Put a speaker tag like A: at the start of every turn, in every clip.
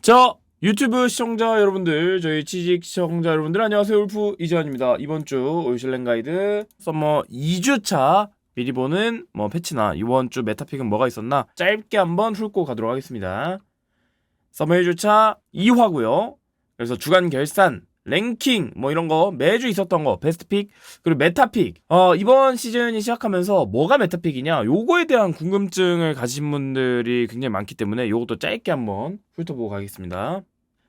A: 자 유튜브 시청자 여러분들 저희 취직 시청자 여러분들 안녕하세요. 울프 이재환입니다. 이번 주 올실랭 가이드. 썸머 2주차 미리 보는 뭐 패치나 이번 주 메타픽은 뭐가 있었나 짧게 한번 훑고 가도록 하겠습니다. 썸머 1주차 2화고요. 그래서 주간 결산 랭킹 뭐 이런 거 매주 있었던 거 베스트 픽 그리고 메타픽. 어 이번 시즌이 시작하면서 뭐가 메타픽이냐? 요거에 대한 궁금증을 가지신 분들이 굉장히 많기 때문에 요것도 짧게 한번 훑어보고 가겠습니다.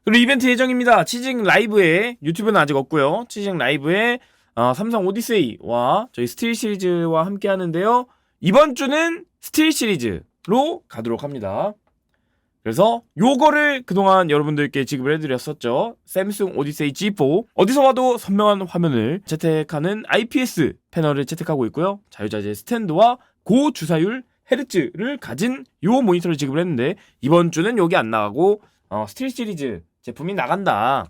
A: 그리고 이벤트 예정입니다. 치징 라이브에 유튜브는 아직 없고요. 치징 라이브에 어, 삼성 오디세이와 저희 스틸 시리즈와 함께 하는데요. 이번 주는 스틸 시리즈로 가도록 합니다 그래서 요거를 그동안 여러분들께 지급을 해드렸었죠. 샘숭 오디세이 G4 어디서 봐도 선명한 화면을 채택하는 IPS 패널을 채택하고 있고요. 자유자재 스탠드와 고주사율 헤르츠를 가진 요 모니터를 지급을 했는데 이번 주는 여기 안 나가고 어, 스틸 시리즈 제품이 나간다.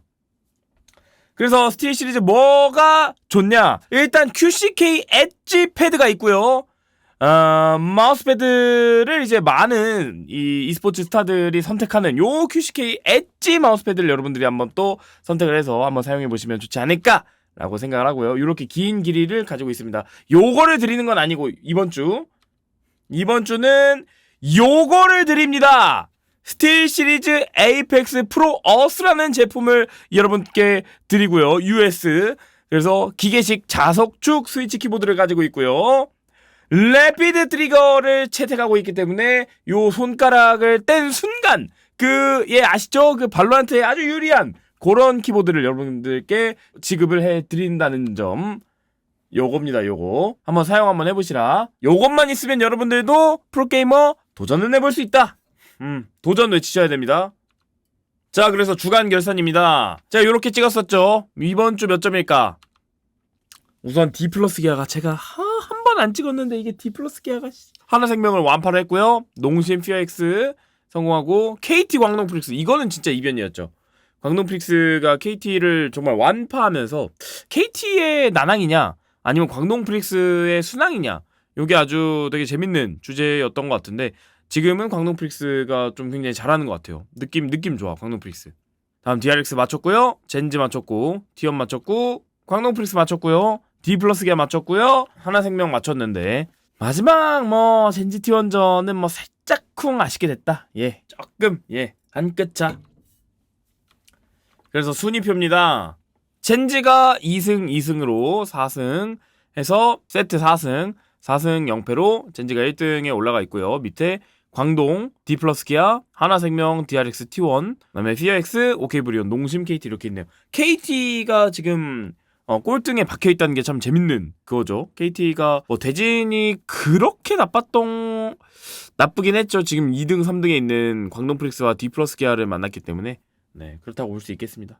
A: 그래서 스틸 시리즈 뭐가 좋냐? 일단 QCK 엣지 패드가 있고요. 어, 마우스패드를 이제 많은 이 e스포츠 스타들이 선택하는 요 QCK 엣지 마우스패드를 여러분들이 한번 또 선택을 해서 한번 사용해 보시면 좋지 않을까 라고 생각을 하고요. 이렇게 긴 길이를 가지고 있습니다. 요거를 드리는 건 아니고 이번 주 이번 주는 요거를 드립니다. 스틸 시리즈 에이펙스 프로 어스라는 제품을 여러분께 드리고요. US 그래서 기계식 자석축 스위치 키보드를 가지고 있고요. 래피드 트리거를 채택하고 있기 때문에 요 손가락을 뗀 순간 그 예 아시죠? 그 발로한테에 아주 유리한 그런 키보드를 여러분들께 지급을 해 드린다는 점. 요겁니다 요거. 한번 사용 한번 해보시라. 요것만 있으면 여러분들도 프로게이머 도전은 해볼 수 있다. 음 도전 외치셔야 됩니다. 자 그래서 주간 결산입니다. 자 요렇게 찍었었죠? 이번 주 몇 점일까? 우선 D 플러스 기아가 제가 한 번 안 찍었는데 이게 D 플러스 기아가 씨. 하나생명을 완파를 했고요. 농심 피어엑스 성공하고 KT 광동 프릭스 이거는 진짜 이변이었죠. 광동 프릭스가 KT를 정말 완파하면서 KT의 난항이냐 아니면 광동 프릭스의 순항이냐 이게 아주 되게 재밌는 주제였던 것 같은데 지금은 광동 프릭스가 좀 굉장히 잘하는 것 같아요. 느낌 느낌 좋아 광동 프릭스. 다음 DRX 맞췄고요. 젠지 맞췄고 티언 맞췄고 광동 프릭스 맞췄고요. D 플러스 기아 맞췄고요. 하나생명 맞췄는데 마지막 뭐 젠지 티 원전은 뭐 살짝 쿵 아쉽게 됐다. 예, 조금 예, 한 끗 차. 그래서 순위표입니다. 젠지가 2승 2승으로 4승 해서 세트 4승 4승 0패로 젠지가 1등에 올라가 있고요. 밑에 광동, D 플러스 기아, 하나생명, DRX T1, 그다음에 피어엑스, 오케이브리온, 농심 KT 이렇게 있네요. KT가 지금 어, 꼴등에 박혀 있다는 게 참 재밌는 그거죠. KT가 뭐 대진이 그렇게 나빴던 나쁘긴 했죠. 지금 2등, 3등에 있는 광동 프릭스와 D 플러스 기아를 만났기 때문에 네 그렇다고 볼 수 있겠습니다.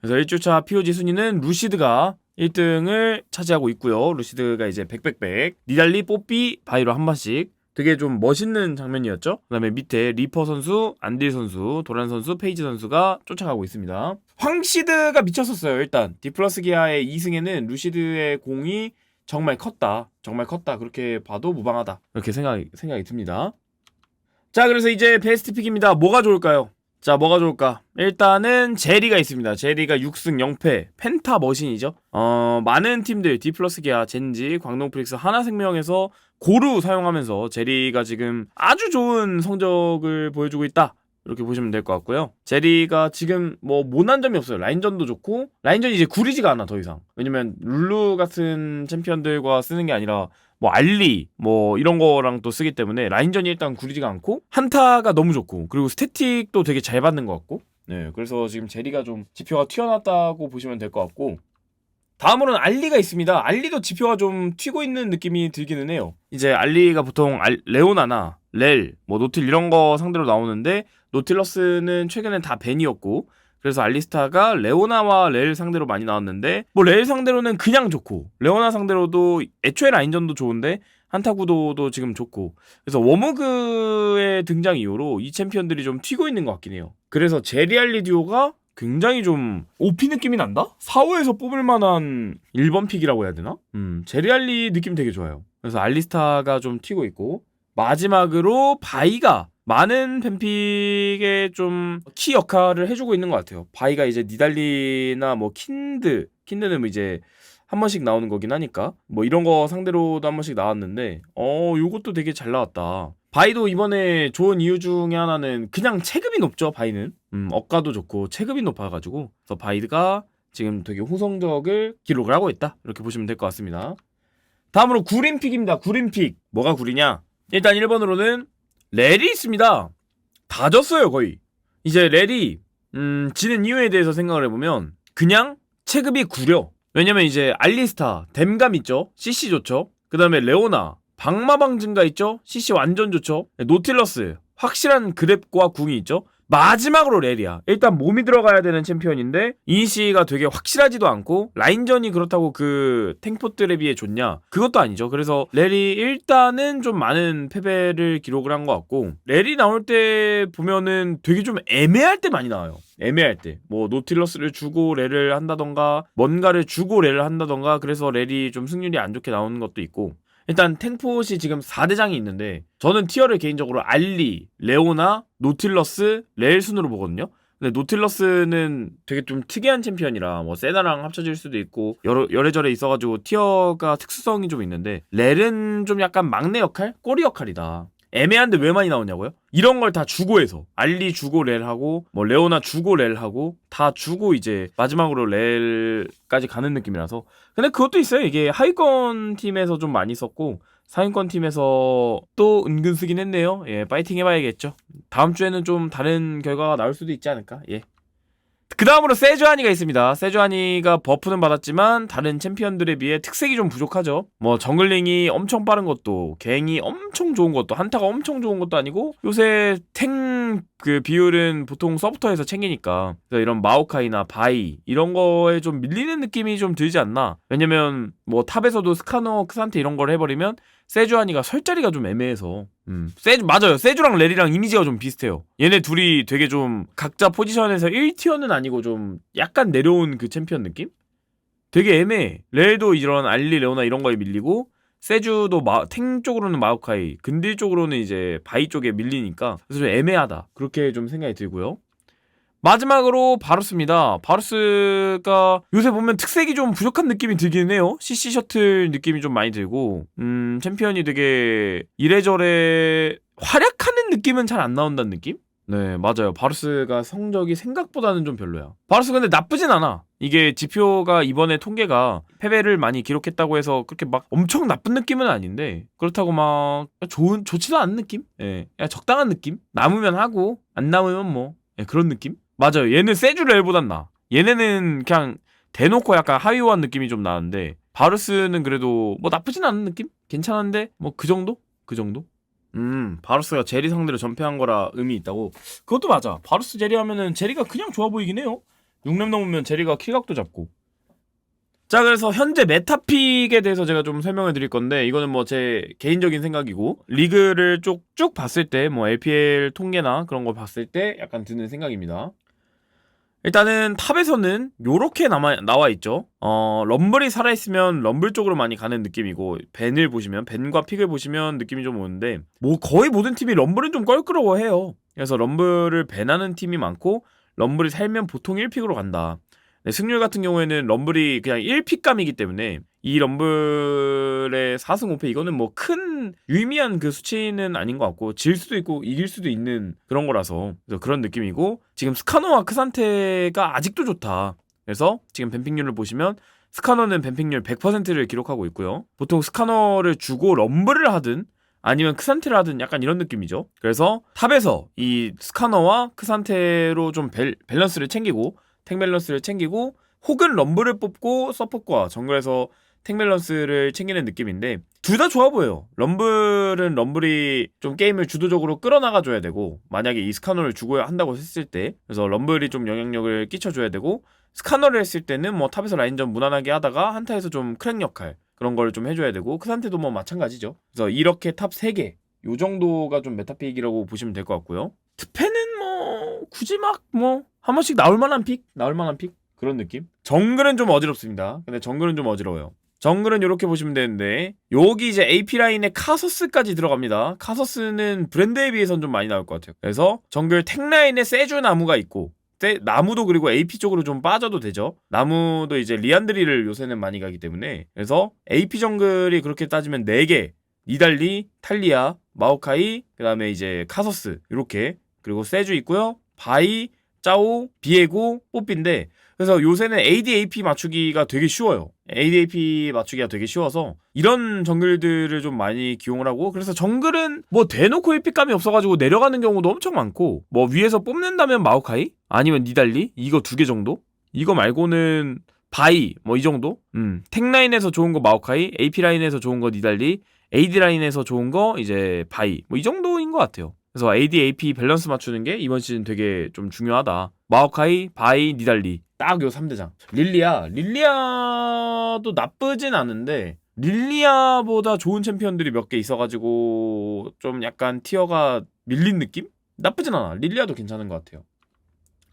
A: 그래서 1주차 POG 순위는 루시드가 1등을 차지하고 있고요. 루시드가 이제 백백백 니달리, 뽀삐, 바이로 한 번씩 되게 좀 멋있는 장면이었죠. 그다음에 밑에 리퍼 선수, 안딜 선수, 도란 선수, 페이지 선수가 쫓아가고 있습니다. 황시드가 미쳤었어요. 일단 디플러스 기아의 2승에는 루시드의 공이 정말 컸다. 정말 컸다. 그렇게 봐도 무방하다. 이렇게 생각이 생각이 듭니다. 자, 그래서 이제 베스트 픽입니다. 뭐가 좋을까요? 자, 뭐가 좋을까? 일단은 제리가 있습니다. 제리가 6승 0패 펜타 머신이죠. 어, 많은 팀들 디플러스 기아, 젠지, 광동 프릭스, 하나생명에서 고루 사용하면서 제리가 지금 아주 좋은 성적을 보여주고 있다. 이렇게 보시면 될 것 같고요. 제리가 지금 뭐 못한 점이 없어요. 라인전도 좋고 라인전이 이제 구리지가 않아 더 이상. 왜냐면 룰루 같은 챔피언들과 쓰는 게 아니라 뭐 알리 뭐 이런 거랑 또 쓰기 때문에 라인전이 일단 구리지가 않고 한타가 너무 좋고 그리고 스태틱도 되게 잘 받는 것 같고 네 그래서 지금 제리가 좀 지표가 튀어났다고 보시면 될 것 같고 다음으로는 알리가 있습니다. 알리도 지표가 좀 튀고 있는 느낌이 들기는 해요. 이제 알리가 보통 알, 레오나나 렐, 뭐 노틸 이런 거 상대로 나오는데 노틸러스는 최근엔 다 벤이었고 그래서 알리스타가 레오나와 렐 상대로 많이 나왔는데 뭐 렐 상대로는 그냥 좋고 레오나 상대로도 애초에 라인전도 좋은데 한타 구도도 지금 좋고 그래서 워머그의 등장 이후로 이 챔피언들이 좀 튀고 있는 것 같긴 해요. 그래서 제리알리 듀오가 굉장히 좀 OP 느낌이 난다? 4호에서 뽑을 만한 1번 픽이라고 해야 되나? 음, 제리알리 느낌 되게 좋아요. 그래서 알리스타가 좀 튀고 있고 마지막으로 바이가 많은 뱀픽에 좀키 역할을 해주고 있는 것 같아요. 바이가 이제 니달리나 뭐 킨드, 킨드는 뭐 이제 한 번씩 나오는 거긴 하니까 뭐 이런 거 상대로도 한 번씩 나왔는데 어 요것도 되게 잘 나왔다. 바이도 이번에 좋은 이유 중에 하나는 그냥 체급이 높죠. 바이는 음, 억가도 좋고 체급이 높아가지고 그래서 바이가 지금 되게 호성적을 기록을 하고 있다 이렇게 보시면 될 것 같습니다. 다음으로 구린픽입니다. 구린픽 뭐가 구리냐? 일단 1번으로는 렐이 있습니다. 다 졌어요 거의. 이제 렐이 음, 지는 이유에 대해서 생각을 해보면 그냥 체급이 구려. 왜냐면 이제 알리스타, 댐감 있죠? CC 좋죠? 그 다음에 레오나, 방마방 증가 있죠? CC 완전 좋죠? 노틸러스, 확실한 그랩과 궁이 있죠? 마지막으로 렐이야. 일단 몸이 들어가야 되는 챔피언인데 이니시가 되게 확실하지도 않고 라인전이 그렇다고 그 탱포들에 비해 좋냐? 그것도 아니죠. 그래서 렐이 일단은 좀 많은 패배를 기록을 한 것 같고 렐이 나올 때 보면은 되게 좀 애매할 때 많이 나와요. 애매할 때. 뭐 노틸러스를 주고 렐을 한다던가 뭔가를 주고 렐을 한다던가 그래서 렐이 좀 승률이 안 좋게 나오는 것도 있고 일단 탱포시 지금 4대장이 있는데 저는 티어를 개인적으로 알리, 레오나, 노틸러스, 레일 순으로 보거든요. 근데 노틸러스는 되게 좀 특이한 챔피언이라 뭐 세나랑 합쳐질 수도 있고 여러 여래저래 있어가지고 티어가 특수성이 좀 있는데 렐은 좀 약간 막내 역할, 꼬리 역할이다. 애매한데 왜 많이 나오냐고요? 이런 걸 다 주고 해서. 알리 주고 렐 하고 뭐 레오나 주고 렐 하고 다 주고 이제 마지막으로 렐까지 가는 느낌이라서. 근데 그것도 있어요. 이게 하위권 팀에서 좀 많이 썼고 상위권 팀에서 또 은근 쓰긴 했네요. 예 파이팅 해봐야겠죠. 다음 주에는 좀 다른 결과가 나올 수도 있지 않을까? 예 그 다음으로 세주아니가 있습니다. 세주아니가 버프는 받았지만 다른 챔피언들에 비해 특색이 좀 부족하죠. 뭐 정글링이 엄청 빠른 것도 갱이 엄청 좋은 것도 한타가 엄청 좋은 것도 아니고 요새 탱 그 비율은 보통 서브터에서 챙기니까 그래서 이런 마오카이나 바이 이런 거에 좀 밀리는 느낌이 좀 들지 않나. 왜냐면 뭐 탑에서도 스카너 크산테 이런 걸 해버리면 세주아니가 설 자리가 좀 애매해서 음. 세주 맞아요. 세주랑 레리랑 이미지가 좀 비슷해요. 얘네 둘이 되게 좀 각자 포지션에서 1티어는 아니고 좀 약간 내려온 그 챔피언 느낌? 되게 애매해. 레도 이런 알리 레오나 이런 거에 밀리고 세주도 마, 탱 쪽으로는 마오카이, 근딜 쪽으로는 이제 바이 쪽에 밀리니까 그래서 좀 애매하다. 그렇게 좀 생각이 들고요. 마지막으로 바루스입니다. 바루스가 요새 보면 특색이 좀 부족한 느낌이 들긴 해요. CC 셔틀 느낌이 좀 많이 들고, 음, 챔피언이 되게 이래저래 활약하는 느낌은 잘 안 나온다는 느낌? 네, 맞아요. 바루스가 성적이 생각보다는 좀 별로야. 바루스 근데 나쁘진 않아. 이게 지표가 이번에 통계가 패배를 많이 기록했다고 해서 그렇게 막 엄청 나쁜 느낌은 아닌데 그렇다고 막 좋은 좋지도 않은 느낌? 예, 그냥 적당한 느낌? 남으면 하고 안 남으면 뭐 예, 그런 느낌? 맞아요. 얘는 세주렐보단 나. 얘네는 그냥 대놓고 약간 하위호한 느낌이 좀 나는데 바루스는 그래도 뭐 나쁘진 않은 느낌? 괜찮은데 뭐 그 정도? 그 정도? 음, 바루스가 제리 상대로 전패한 거라 의미 있다고. 그것도 맞아. 바루스 제리 하면은 제리가 그냥 좋아 보이긴 해요. 6렙 넘으면 제리가 킬각도 잡고. 자, 그래서 현재 메타픽에 대해서 제가 좀 설명을 드릴 건데, 이거는 뭐 제 개인적인 생각이고, 리그를 쭉, 쭉 봤을 때, 뭐 LPL 통계나 그런 걸 봤을 때 약간 드는 생각입니다. 일단은 탑에서는 요렇게 남아, 나와 있죠. 어, 럼블이 살아있으면 럼블 쪽으로 많이 가는 느낌이고, 벤을 보시면, 벤과 픽을 보시면 느낌이 좀 오는데, 뭐 거의 모든 팀이 럼블은 좀 껄끄러워 해요. 그래서 럼블을 벤하는 팀이 많고, 럼블이 살면 보통 1픽으로 간다. 네, 승률 같은 경우에는 럼블이 그냥 1픽감이기 때문에 이 럼블의 4승 5패 이거는 뭐 큰 유의미한 그 수치는 아닌 것 같고 질 수도 있고 이길 수도 있는 그런 거라서 그런 느낌이고 지금 스카노와 크산테가 아직도 좋다. 그래서 지금 뱀픽률을 보시면 스카너는 뱀픽률 100%를 기록하고 있고요. 보통 스카너를 주고 럼블을 하든 아니면 크산테를 하든 약간 이런 느낌이죠. 그래서 탑에서 이 스카너와 크산테로 좀 밸, 밸런스를 챙기고 탱 밸런스를 챙기고 혹은 럼블을 뽑고 서폿과 정글에서 탱 밸런스를 챙기는 느낌인데 둘 다 좋아 보여요. 럼블은 럼블이 좀 게임을 주도적으로 끌어나가 줘야 되고 만약에 이 스카너를 주고야 한다고 했을 때 그래서 럼블이 좀 영향력을 끼쳐줘야 되고 스카너를 했을 때는 뭐 탑에서 라인전 무난하게 하다가 한타에서 좀 크랙 역할 그런 걸 좀 해줘야 되고 크산테도 뭐 마찬가지죠. 그래서 이렇게 탑 3개 요 정도가 좀 메타픽이라고 보시면 될 것 같고요. 특패는 뭐 굳이 막 뭐 한 번씩 나올 만한 픽 나올 만한 픽 그런 느낌. 정글은 좀 어지럽습니다. 근데 정글은 좀 어지러워요. 정글은 이렇게 보시면 되는데 여기 이제 AP 라인에 카서스까지 들어갑니다. 카서스는 브랜드에 비해서는 좀 많이 나올 것 같아요. 그래서 정글 택 라인에 세주 나무가 있고 세- 나무도 그리고 AP 쪽으로 좀 빠져도 되죠. 나무도 이제 리안드리를 요새는 많이 가기 때문에 그래서 AP 정글이 그렇게 따지면 4개 니달리, 탈리아, 마오카이, 그 다음에 이제 카서스 이렇게 그리고 세주 있고요. 바이, 짜오, 비에고, 뽀삐인데 그래서 요새는 ADAP 맞추기가 되게 쉬워요. ADAP 맞추기가 되게 쉬워서 이런 정글들을 좀 많이 기용을 하고 그래서 정글은 뭐 대놓고 1픽감이 없어가지고 내려가는 경우도 엄청 많고 뭐 위에서 뽑는다면 마오카이 아니면 니달리 이거 두 개 정도 이거 말고는 바이 뭐 이 정도 음 텍라인에서 좋은 거 마오카이 AP 라인에서 좋은 거 니달리 AD 라인에서 좋은 거 이제 바이 뭐 이 정도인 것 같아요. 그래서 AD AP 밸런스 맞추는 게 이번 시즌 되게 좀 중요하다. 마오카이, 바이, 니달리 딱 요 3대장. 릴리아, 릴리아도 나쁘진 않은데 릴리아보다 좋은 챔피언들이 몇 개 있어가지고 좀 약간 티어가 밀린 느낌? 나쁘진 않아. 릴리아도 괜찮은 것 같아요.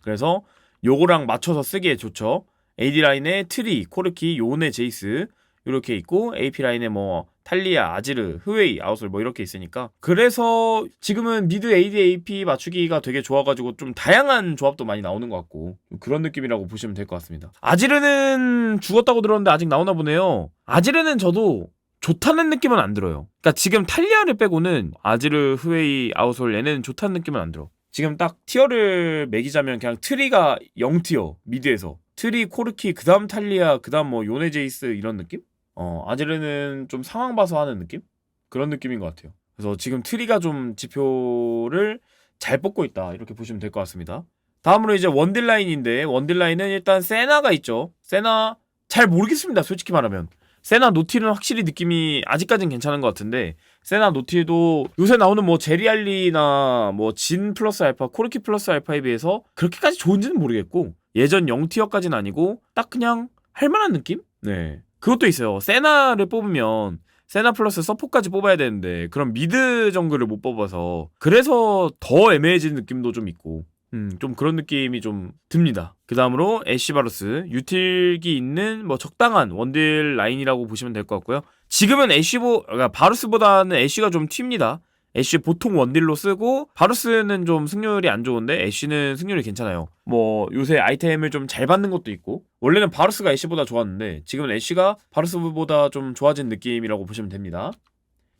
A: 그래서 요거랑 맞춰서 쓰기에 좋죠. AD 라인에 트리, 코르키, 요네, 제이스 이렇게 있고 AP 라인에 뭐 탈리아, 아지르, 흐웨이, 아웃솔 뭐 이렇게 있으니까 그래서 지금은 미드 AD AP 맞추기가 되게 좋아가지고 좀 다양한 조합도 많이 나오는 것 같고 좀 그런 느낌이라고 보시면 될 것 같습니다. 아지르는 죽었다고 들었는데 아직 나오나 보네요. 아지르는 저도 좋다는 느낌은 안 들어요. 그러니까 지금 탈리아를 빼고는 아지르, 흐웨이, 아웃솔 얘네는 좋다는 느낌은 안 들어. 지금 딱 티어를 매기자면 그냥 트리가 0티어 미드에서 트리, 코르키, 그 다음 탈리아, 그 다음 뭐 요네 제이스 이런 느낌? 어, 아지르는 좀 상황 봐서 하는 느낌? 그런 느낌인 것 같아요. 그래서 지금 트리가 좀 지표를 잘 뽑고 있다. 이렇게 보시면 될 것 같습니다. 다음으로 이제 원딜 라인인데, 원딜 라인은 일단 세나가 있죠. 세나, 잘 모르겠습니다. 솔직히 말하면. 세나 노틸은 확실히 느낌이 아직까진 괜찮은 것 같은데, 세나 노틸도 요새 나오는 뭐 제리알리나 뭐 진 플러스 알파, 코르키 플러스 알파에 비해서 그렇게까지 좋은지는 모르겠고, 예전 0티어까지는 아니고, 딱 그냥 할만한 느낌? 네. 그것도 있어요. 세나를 뽑으면 세나 플러스 서포까지 뽑아야 되는데 그럼 미드 정글을 못 뽑아서 그래서 더 애매해지는 느낌도 좀 있고 음, 좀 그런 느낌이 좀 듭니다. 그 다음으로 애쉬바루스 유틸기 있는 뭐 적당한 원딜 라인이라고 보시면 될 것 같고요. 지금은 애쉬보 그러니까 바루스보다는 애쉬가 좀 튑니다. 애쉬 보통 원딜로 쓰고 바루스는 좀 승률이 안 좋은데 애쉬는 승률이 괜찮아요. 뭐 요새 아이템을 좀 잘 받는 것도 있고 원래는 바루스가 애쉬보다 좋았는데 지금은 애쉬가 바루스보다 좀 좋아진 느낌이라고 보시면 됩니다.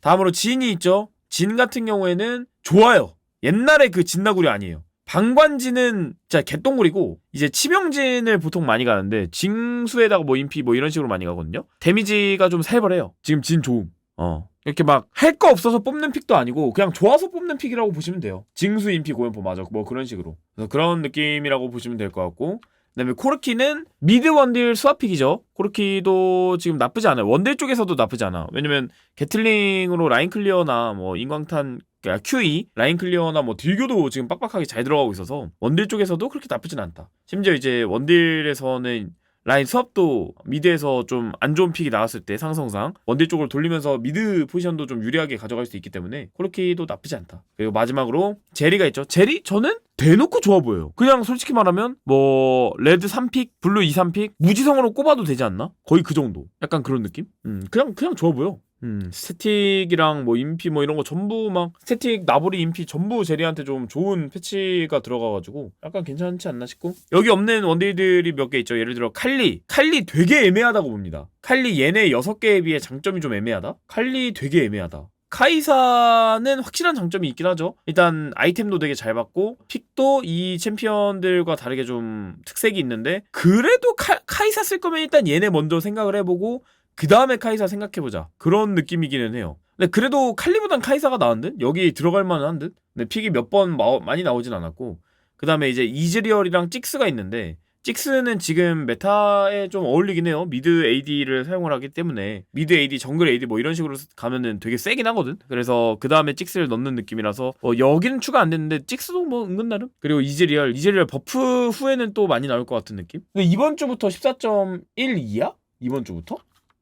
A: 다음으로 진이 있죠. 진 같은 경우에는 좋아요. 옛날에 그 진나구리 아니에요. 방관진은 진짜 개똥물이고 이제 치명진을 보통 많이 가는데 징수에다가 뭐 인피 뭐 이런 식으로 많이 가거든요. 데미지가 좀 살벌해요. 지금 진 좋음. 어. 이렇게 막 할 거 없어서 뽑는 픽도 아니고 그냥 좋아서 뽑는 픽이라고 보시면 돼요. 징수 인피 고연포 맞아. 뭐 그런 식으로. 그래서 그런 느낌이라고 보시면 될 것 같고 그다음에 코르키는 미드 원딜 스와픽이죠. 코르키도 지금 나쁘지 않아요. 원딜 쪽에서도 나쁘지 않아. 왜냐면 게틀링으로 라인 클리어나 뭐 인광탄 그러니까 QE 라인 클리어나 뭐 딜교도 지금 빡빡하게 잘 들어가고 있어서 원딜 쪽에서도 그렇게 나쁘진 않다. 심지어 이제 원딜에서는 라인 수업도 미드에서 좀 안 좋은 픽이 나왔을 때 상성상 원딜 쪽으로 돌리면서 미드 포지션도 좀 유리하게 가져갈 수 있기 때문에 코르키도 나쁘지 않다. 그리고 마지막으로 제리가 있죠. 제리 저는 대놓고 좋아 보여요. 그냥 솔직히 말하면 뭐 레드 3픽, 블루 2, 3픽 무지성으로 꼽아도 되지 않나? 거의 그 정도. 약간 그런 느낌? 음, 그냥 그냥 좋아 보여. 음, 스태틱이랑 뭐 인피 뭐 이런 거 전부 막 스태틱, 나보리, 인피 전부 제리한테 좀 좋은 패치가 들어가가지고 약간 괜찮지 않나 싶고 여기 없는 원딜들이 몇 개 있죠. 예를 들어 칼리, 칼리 되게 애매하다고 봅니다. 칼리 얘네 6개에 비해 장점이 좀 애매하다. 칼리 되게 애매하다. 카이사는 확실한 장점이 있긴 하죠. 일단 아이템도 되게 잘 받고 픽도 이 챔피언들과 다르게 좀 특색이 있는데 그래도 카, 카이사 쓸 거면 일단 얘네 먼저 생각을 해보고 그 다음에 카이사 생각해보자. 그런 느낌이기는 해요. 근데 그래도 칼리보단 카이사가 나은 듯? 여기 들어갈 만한 듯? 근데 픽이 몇 번 많이 나오진 않았고 그 다음에 이제 이즈리얼이랑 찍스가 있는데 찍스는 지금 메타에 좀 어울리긴 해요. 미드 AD를 사용을 하기 때문에 미드 AD, 정글 AD 뭐 이런 식으로 가면은 되게 세긴 하거든. 그래서 그 다음에 찍스를 넣는 느낌이라서 어, 여기는 추가 안 됐는데 찍스도 뭐 은근 나름. 그리고 이즈리얼, 이즈리얼 버프 후에는 또 많이 나올 것 같은 느낌. 근데 이번 주부터 14.12야? 이번 주부터?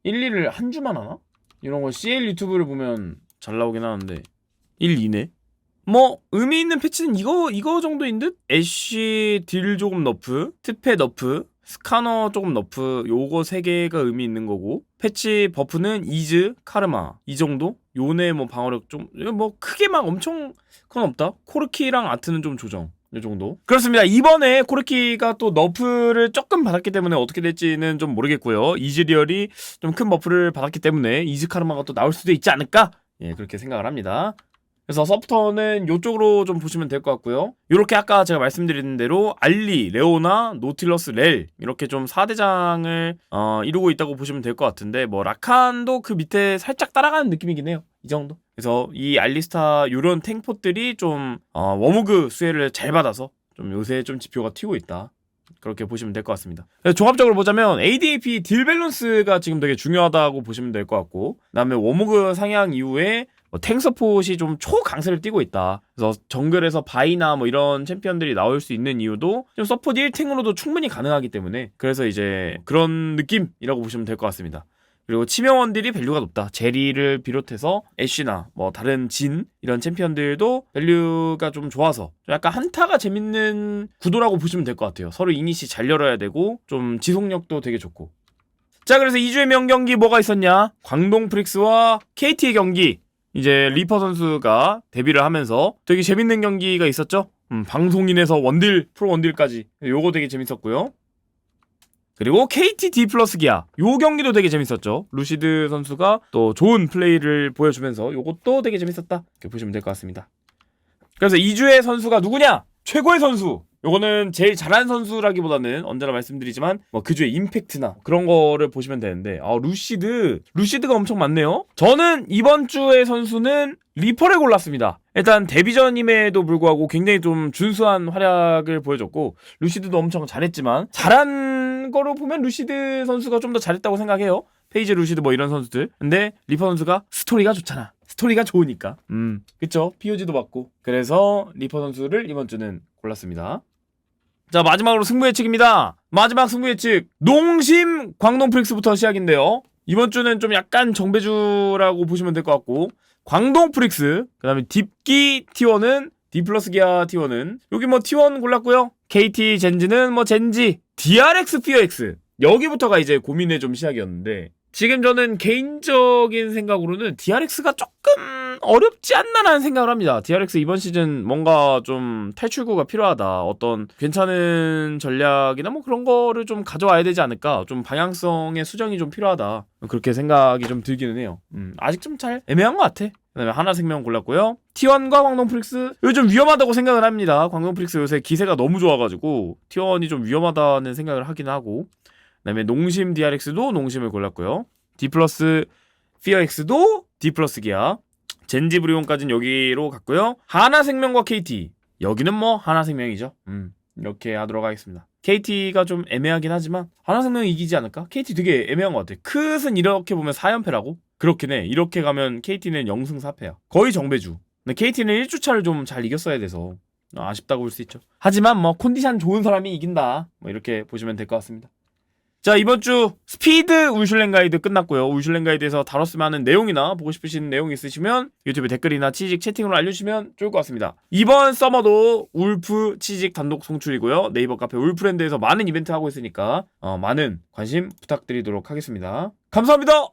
A: 1, 2를 한 주만 하나? 이런 거 CL 유튜브를 보면 잘 나오긴 하는데 1, 2네. 뭐 의미 있는 패치는 이거 이거 정도인 듯? 애쉬 딜 조금 너프, 트페 너프, 스카너 조금 너프 요거 세 개가 의미 있는 거고 패치 버프는 이즈 카르마 이 정도 요네 뭐 방어력 좀 뭐 크게 막 엄청 그건 없다 코르키랑 아트는 좀 조정 이 정도 그렇습니다 이번에 코르키가 또 너프를 조금 받았기 때문에 어떻게 될지는 좀 모르겠고요 이즈리얼이 좀 큰 버프를 받았기 때문에 이즈 카르마가 또 나올 수도 있지 않을까 예 그렇게 생각을 합니다 그래서 서프터는 이쪽으로 좀 보시면 될 것 같고요. 이렇게 아까 제가 말씀드린 대로 알리, 레오나, 노틸러스, 렐 이렇게 좀 4대장을 어, 이루고 있다고 보시면 될 것 같은데 뭐 라칸도 그 밑에 살짝 따라가는 느낌이긴 해요. 이 정도. 그래서 이 알리스타 요런 탱포들이 좀 어, 워무그 수혜를 잘 받아서 좀 요새 좀 지표가 튀고 있다. 그렇게 보시면 될 것 같습니다. 그래서 종합적으로 보자면 ADAP 딜 밸런스가 지금 되게 중요하다고 보시면 될 것 같고, 그다음에 워무그 상향 이후에 뭐 탱서폿이 좀 초강세를 띠고 있다. 그래서 정글에서 바이나 뭐 이런 챔피언들이 나올 수 있는 이유도 좀 서포트 1탱으로도 충분히 가능하기 때문에 그래서 이제 그런 느낌이라고 보시면 될 것 같습니다. 그리고 치명원들이 밸류가 높다. 제리를 비롯해서 애쉬나 뭐 다른 진 이런 챔피언들도 밸류가 좀 좋아서 좀 약간 한타가 재밌는 구도라고 보시면 될 것 같아요. 서로 이니시 잘 열어야 되고 좀 지속력도 되게 좋고. 자 그래서 2주의 명경기 뭐가 있었냐? 광동 프릭스와 KT의 경기. 이제 리퍼 선수가 데뷔를 하면서 되게 재밌는 경기가 있었죠. 음, 방송인에서 원딜 프로 원딜까지 요거 되게 재밌었고요. 그리고 KT D 플러스 기아 요 경기도 되게 재밌었죠. 루시드 선수가 또 좋은 플레이를 보여주면서 요것도 되게 재밌었다. 이렇게 보시면 될 것 같습니다. 그래서 2주의 선수가 누구냐? 최고의 선수. 요거는 제일 잘하는 선수라기보다는 언제나 말씀드리지만 뭐 그주의 임팩트나 그런 거를 보시면 되는데 아 루시드 루시드가 엄청 많네요. 저는 이번 주의 선수는 리퍼를 골랐습니다. 일단 데뷔전임에도 불구하고 굉장히 좀 준수한 활약을 보여줬고 루시드도 엄청 잘했지만 잘한 거로 보면 루시드 선수가 좀 더 잘했다고 생각해요. 페이지 루시드 뭐 이런 선수들. 근데 리퍼 선수가 스토리가 좋잖아. 스토리가 좋으니까. 음, 그쵸. POG도 받고. 그래서 리퍼 선수를 이번 주는 골랐습니다. 자, 마지막으로 승부 예측입니다. 마지막 승부 예측. 농심 광동 프릭스부터 시작인데요. 이번 주는 좀 약간 정배주라고 보시면 될 것 같고. 광동 프릭스, 그 다음에 딥기 T1은 D 플러스 기아 T1은 여기 뭐 T1 골랐고요. KT 젠지는 뭐 젠지, DRX 피어X 여기부터가 이제 고민의 좀 시작이었는데 지금 저는 개인적인 생각으로는 DRX가 조금 어렵지 않나라는 생각을 합니다. DRX 이번 시즌 뭔가 좀 탈출구가 필요하다. 어떤 괜찮은 전략이나 뭐 그런 거를 좀 가져와야 되지 않을까. 좀 방향성의 수정이 좀 필요하다. 그렇게 생각이 좀 들기는 해요. 음, 아직 좀 잘 애매한 것 같아. 그다음에 하나생명 골랐고요. T1과 광동 프릭스 요즘 위험하다고 생각을 합니다. 광동 프릭스 요새 기세가 너무 좋아가지고 T1이 좀 위험하다는 생각을 하긴 하고 그다음에 농심 DRX도 농심을 골랐고요. D 플러스 피어X도 D 플러스 기아 젠지 브리온까지는 여기로 갔고요. 하나생명과 KT 여기는 뭐 하나생명이죠. 음 이렇게 하도록 하겠습니다. KT가 좀 애매하긴 하지만 하나생명이 이기지 않을까? KT 되게 애매한 것 같아. 크은 이렇게 보면 4연패라고? 그렇긴 해. 이렇게 가면 KT는 0승 4패야. 거의 정배주. 근데 KT는 1주차를 좀 잘 이겼어야 돼서 아쉽다고 볼 수 있죠. 하지만 뭐 컨디션 좋은 사람이 이긴다. 뭐 이렇게 보시면 될 것 같습니다. 자 이번 주 스피드 울슐랭 가이드 끝났고요. 울슐랭 가이드에서 다뤘으면 하는 내용이나 보고 싶으신 내용 있으시면 유튜브 댓글이나 치직 채팅으로 알려주시면 좋을 것 같습니다. 이번 서머도 울프 치직 단독 송출이고요. 네이버 카페 울프랜드에서 많은 이벤트 하고 있으니까 어, 많은 관심 부탁드리도록 하겠습니다. 감사합니다.